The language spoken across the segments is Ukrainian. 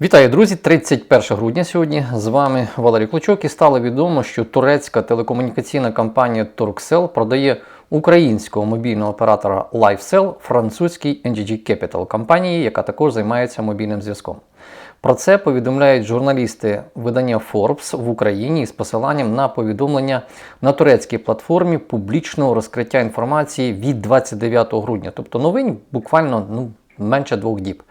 Вітаю, друзі! 31 грудня сьогодні з вами Валерій Клочок і стало відомо, що турецька телекомунікаційна компанія Turkcell продає українського мобільного оператора LifeCell французькій NGG Capital компанії, яка також займається мобільним зв'язком. Про це повідомляють журналісти видання Forbes в Україні з посиланням на повідомлення на турецькій платформі публічного розкриття інформації від 29 грудня, тобто новин буквально ну, менше двох діб.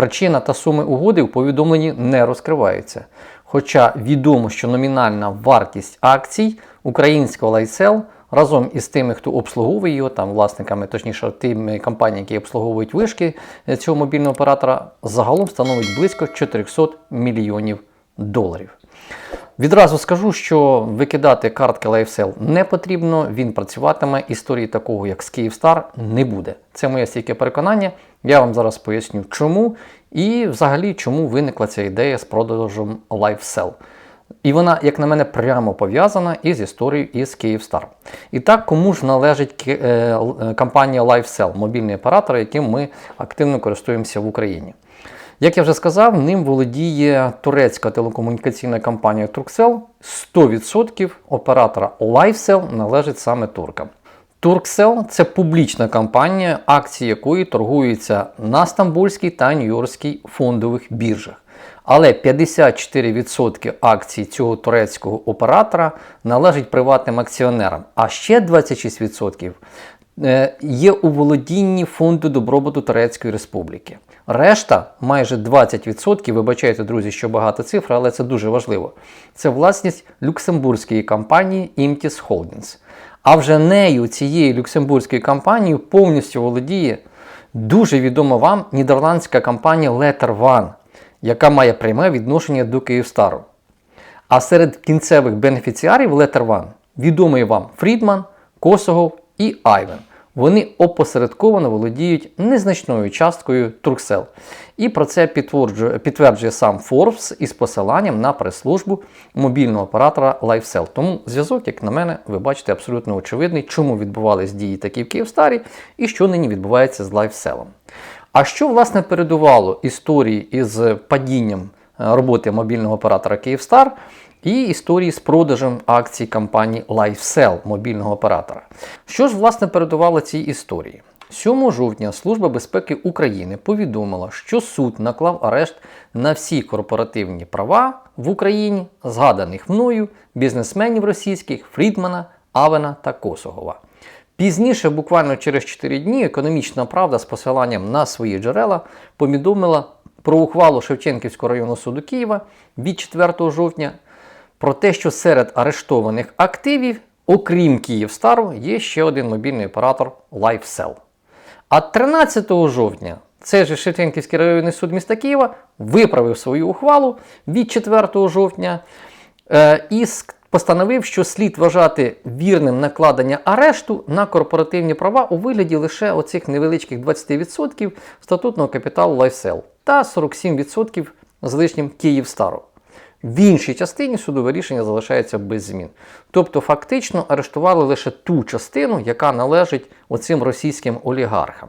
Причина та суми угоди в повідомленні не розкриваються. Хоча відомо, що номінальна вартість акцій українського лайсел разом із тими, хто обслуговує його, там власниками, точніше, тими компаніями, які обслуговують вишки цього мобільного оператора, загалом становить близько 400 мільйонів доларів. Відразу скажу, що викидати картки LifeCell не потрібно, він працюватиме. Історії такого, як з Kyivstar, не буде. Це моє стійке переконання. Я вам зараз поясню, чому і взагалі чому виникла ця ідея з продажем LifeCell. І вона, як на мене, прямо пов'язана із історією із Kyivstar. І так, кому ж належить е, е, компанія LifeCell, мобільний оператор, яким ми активно користуємося в Україні. Як я вже сказав, ним володіє турецька телекомунікаційна компанія Turkcell. 100% оператора LifeCell належить саме туркам. Turkcell – це публічна компанія, акції якої торгуються на Стамбульській та Нью-Йоркській фондових біржах. Але 54% акцій цього турецького оператора належить приватним акціонерам, а ще 26% е, є у володінні фонду добробуту Турецької Республіки. Решта, майже 20%, вибачайте, друзі, що багато цифр, але це дуже важливо. Це власність люксембурзької компанії Imtis Holdings. А вже нею, цією люксембурзькою компанією, повністю володіє дуже відома вам нідерландська компанія Letter One, яка має пряме відношення до Київстару. А серед кінцевих бенефіціарів Letter One відомий вам Фрідман, Косогов і Айвен. Вони опосередковано володіють незначною часткою Turkcell. І про це підтверджує, підтверджує сам Forbes із посиланням на прес-службу мобільного оператора LifeCell. Тому зв'язок, як на мене, ви бачите абсолютно очевидний, чому відбувались дії такі в Київстарі і що нині відбувається з LifeCell. А що, власне, передувало історії із падінням е, роботи мобільного оператора Київстар? І історії з продажем акцій компанії LifeCell мобільного оператора. Що ж, власне, передувало цій історії? 7 жовтня Служба безпеки України повідомила, що суд наклав арешт на всі корпоративні права в Україні, згаданих мною, бізнесменів російських Фрідмана, Авена та Косогова. Пізніше, буквально через 4 дні, економічна правда з посиланням на свої джерела повідомила про ухвалу Шевченківського районного суду Києва від 4 жовтня про те, що серед арештованих активів, окрім Київстару, є ще один мобільний оператор LifeCell. А 13 жовтня цей же Шевченківський районний суд міста Києва виправив свою ухвалу від 4 жовтня е, і постановив, що слід вважати вірним накладення арешту на корпоративні права у вигляді лише оцих невеличких 20% статутного капіталу LifeCell та 47% з лишнім Київстару. В іншій частині судове рішення залишається без змін. Тобто, фактично арештували лише ту частину, яка належить оцим російським олігархам.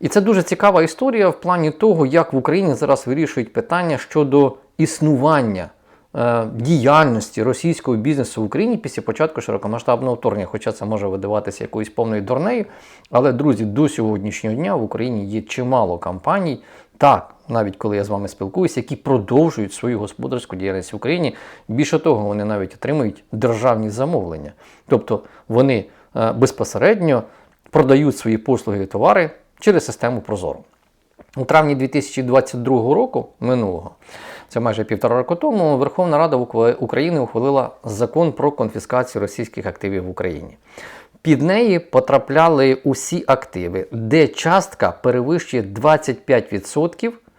І це дуже цікава історія в плані того, як в Україні зараз вирішують питання щодо існування е, діяльності російського бізнесу в Україні після початку широкомасштабного вторгнення. Хоча це може видаватися якоюсь повною дурнею. Але, друзі, до сьогоднішнього дня в Україні є чимало компаній, так, навіть коли я з вами спілкуюся, які продовжують свою господарську діяльність в Україні. Більше того, вони навіть отримують державні замовлення. Тобто вони е, безпосередньо продають свої послуги і товари через систему Прозоро. У травні 2022 року минулого, це майже півтора року тому, Верховна Рада України ухвалила закон про конфіскацію російських активів в Україні. Під неї потрапляли усі активи, де частка перевищує 25% Е,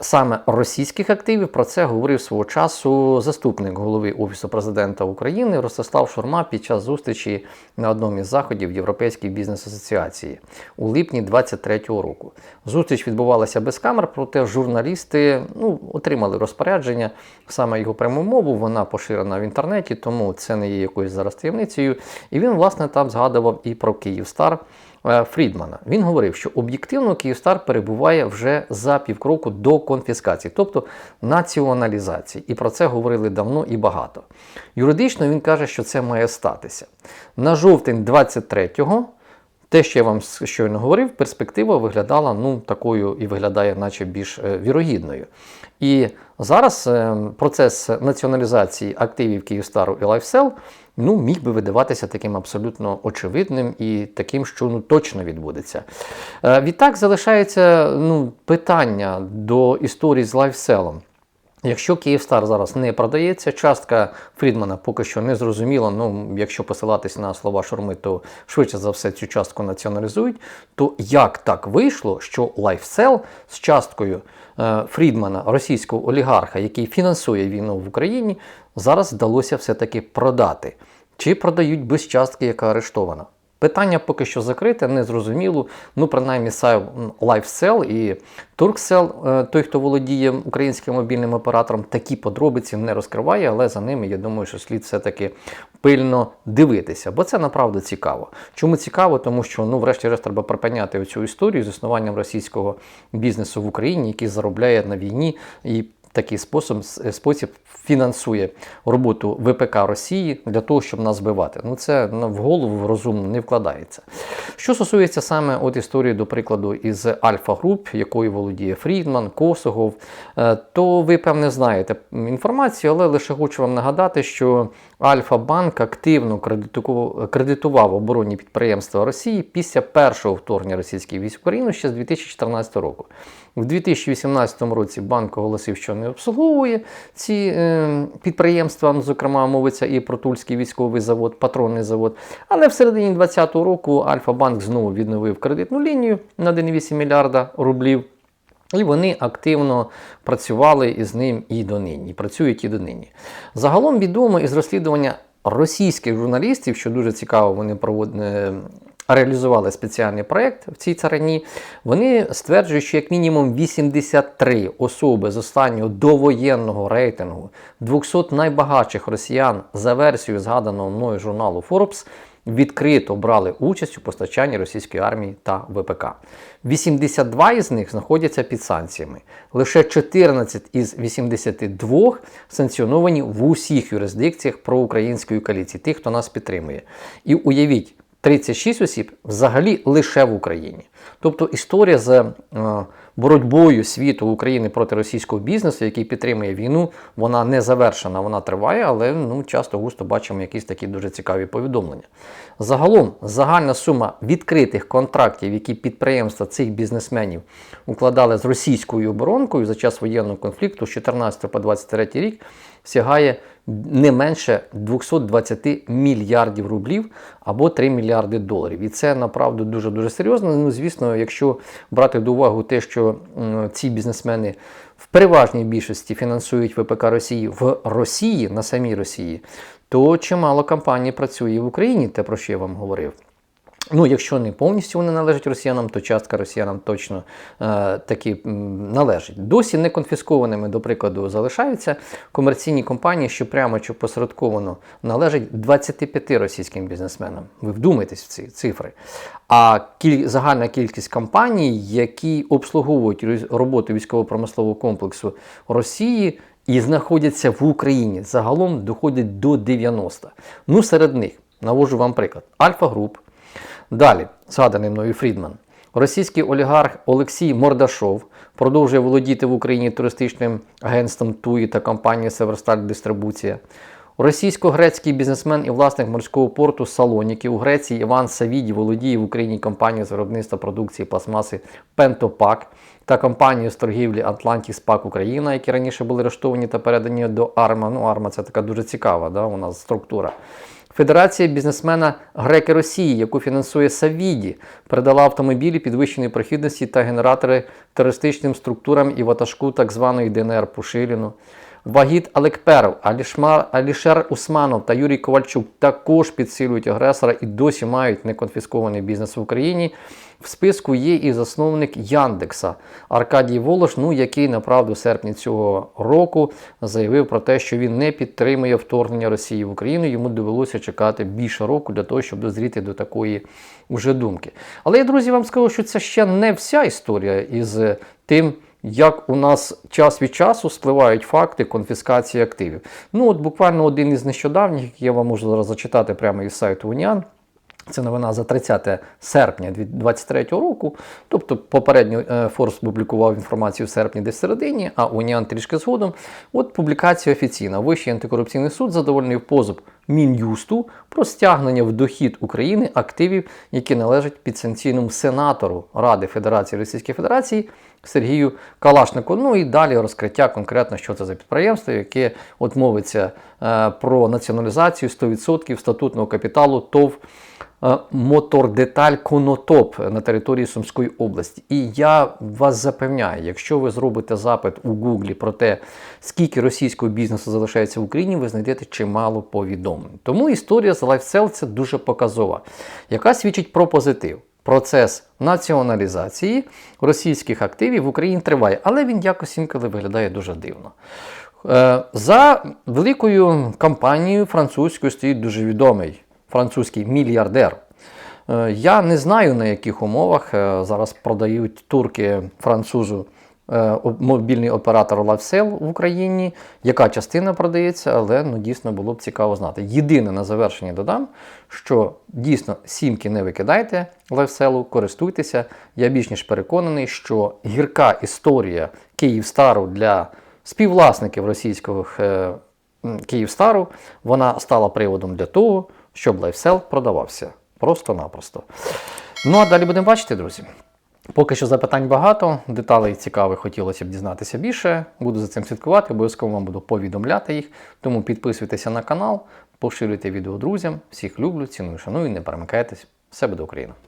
саме російських активів. Про це говорив свого часу заступник голови Офісу президента України Ростислав Шурма під час зустрічі на одному із заходів Європейської бізнес-асоціації у липні 2023 року. Зустріч відбувалася без камер, проте журналісти ну, отримали розпорядження, саме його пряму мову, вона поширена в інтернеті, тому це не є якоюсь зараз таємницею. І він, власне, там згадував і про Київстар е, Фрідмана. Він говорив, що об'єктивно Київстар перебуває вже за півкроку до конфіскації, тобто націоналізації. І про це говорили давно і багато. Юридично він каже, що це має статися. На жовтень 23-го те, що я вам щойно говорив, перспектива виглядала ну, такою і виглядає, наче більш е, вірогідною. І зараз е, процес націоналізації активів Київстару і Лайфсел ну, міг би видаватися таким абсолютно очевидним і таким, що ну, точно відбудеться. Е, відтак залишається ну, питання до історії з Лайфселом. Якщо Київстар зараз не продається, частка Фрідмана поки що не зрозуміла. Ну, якщо посилатися на слова Шурми, то швидше за все цю частку націоналізують. То як так вийшло, що Лайфсел з часткою е, Фрідмана, російського олігарха, який фінансує війну в Україні, зараз вдалося все-таки продати? Чи продають без частки, яка арештована? Питання поки що закрите, не зрозуміло. Ну, принаймні, сайт LifeCell і Turkcell, е, той, хто володіє українським мобільним оператором, такі подробиці не розкриває, але за ними, я думаю, що слід все-таки пильно дивитися, бо це направду цікаво. Чому цікаво? Тому що, ну, врешті-решт, треба припиняти цю історію з існуванням російського бізнесу в Україні, який заробляє на війні і такий спосіб, спосіб фінансує роботу ВПК Росії для того, щоб нас збивати. Ну це в голову розумно не вкладається. Що стосується саме от історії, до прикладу, із Альфа Груп, якою володіє Фрідман, Косогов, е, то ви, певне, знаєте інформацію, але лише хочу вам нагадати, що Альфа-банк активно кредитував оборонні підприємства Росії після першого вторгнення російських військ в Україну ще з 2014 року. У 2018 році банк оголосив, що не обслуговує ці е, підприємства, ну, зокрема, мовиться і про Тульський військовий завод, патронний завод. Але в середині 2020 року Альфа-банк знову відновив кредитну лінію на 1,8 мільярда рублів. І вони активно працювали із ним і донині, працюють і донині. Загалом відомо із розслідування російських журналістів, що дуже цікаво, вони проводили реалізували спеціальний проєкт в цій царині, вони стверджують, що як мінімум 83 особи з останнього довоєнного рейтингу 200 найбагатших росіян за версією згаданого мною журналу Forbes відкрито брали участь у постачанні російської армії та ВПК. 82 із них знаходяться під санкціями. Лише 14 із 82 санкціоновані в усіх юрисдикціях проукраїнської коаліції, тих, хто нас підтримує. І уявіть, 36 осіб взагалі лише в Україні. Тобто історія з е, боротьбою світу України проти російського бізнесу, який підтримує війну, вона не завершена, вона триває, але ну, часто густо бачимо якісь такі дуже цікаві повідомлення. Загалом загальна сума відкритих контрактів, які підприємства цих бізнесменів укладали з російською оборонкою за час воєнного конфлікту з 14 по 23 рік, сягає не менше 220 мільярдів рублів або 3 мільярди доларів. І це направду дуже дуже серйозно. Ну, звісно, якщо брати до уваги те, що ці бізнесмени в переважній більшості фінансують ВПК Росії в Росії на самій Росії, то чимало компаній працює в Україні, те про що я вам говорив. Ну, якщо не повністю вони належать росіянам, то частка росіянам точно е, таки належить. Досі не конфіскованими, до прикладу, залишаються комерційні компанії, що прямо чи посередковано належать 25 російським бізнесменам. Ви вдумайтесь в ці цифри. А кіль... загальна кількість компаній, які обслуговують роботу військово-промислового комплексу Росії і знаходяться в Україні, загалом доходять до 90. Ну, серед них навожу вам приклад: Альфа Груп. Далі, згаданий мною Фрідман. Російський олігарх Олексій Мордашов продовжує володіти в Україні туристичним агентством ТУІ та компанією Северсталь Дистрибуція. Російсько-грецький бізнесмен і власник морського порту Салоніки у Греції Іван Савіді володіє в Україні компанією з виробництва продукції пластмаси Пентопак та компанією з торгівлі Atlantis Пак Україна, які раніше були арештовані та передані до Арма. Ну, Арма це така дуже цікава да, у нас структура. Федерація бізнесмена Греки Росії, яку фінансує Савіді, передала автомобілі підвищеної прохідності та генератори терористичним структурам і ватажку так званої ДНР Пушиліну. Вагіт Алекперов, Алішер Усманов та Юрій Ковальчук також підсилюють агресора і досі мають неконфіскований бізнес в Україні. В списку є і засновник Яндекса Аркадій Волош, ну який направду в серпні цього року заявив про те, що він не підтримує вторгнення Росії в Україну. Йому довелося чекати більше року для того, щоб дозріти до такої уже думки. Але я, друзі, вам скажу, що це ще не вся історія із тим. Як у нас час від часу спливають факти конфіскації активів. Ну, от буквально один із нещодавніх, який я вам можу зараз зачитати прямо із сайту Уніан. Це новина за 30 серпня 2023 року. Тобто, попередньо е, Форс публікував інформацію в серпні десь середині, а Уніан трішки згодом. От публікація офіційна. Вищий антикорупційний суд задовольнив позов Мін'юсту про стягнення в дохід України активів, які належать підсанкційному сенатору Ради Федерації Російської Федерації Сергію Калашнику. Ну і далі розкриття конкретно, що це за підприємство, яке от мовиться е, про націоналізацію 100% статутного капіталу ТОВ. Е, Мотордеталь Конотоп на території Сумської області. І я вас запевняю, якщо ви зробите запит у Гуглі про те, скільки російського бізнесу залишається в Україні, ви знайдете чимало повідомлень. Тому історія з LifeSell – це дуже показова, яка свідчить про позитив. Процес націоналізації російських активів в Україні триває, але він якось інколи виглядає дуже дивно. Е, За великою компанією французькою стоїть дуже відомий французький мільярдер. Е, Я не знаю, на яких умовах е, зараз продають турки французу е, мобільний оператор LiveSell в Україні, яка частина продається, але ну, дійсно було б цікаво знати. Єдине на завершення додам, що дійсно сімки не викидайте LiveSell, користуйтеся. Я більш ніж переконаний, що гірка історія Київстару для співвласників російського Київстару, вона стала приводом для того, щоб лайфсел продавався. Просто-напросто. Ну а далі будемо бачити, друзі. Поки що запитань багато, деталей цікавих хотілося б дізнатися більше. Буду за цим слідкувати, обов'язково вам буду повідомляти їх. Тому підписуйтеся на канал, поширюйте відео друзям. Всіх люблю, ціную, шаную, не перемикайтесь. Все буде Україна!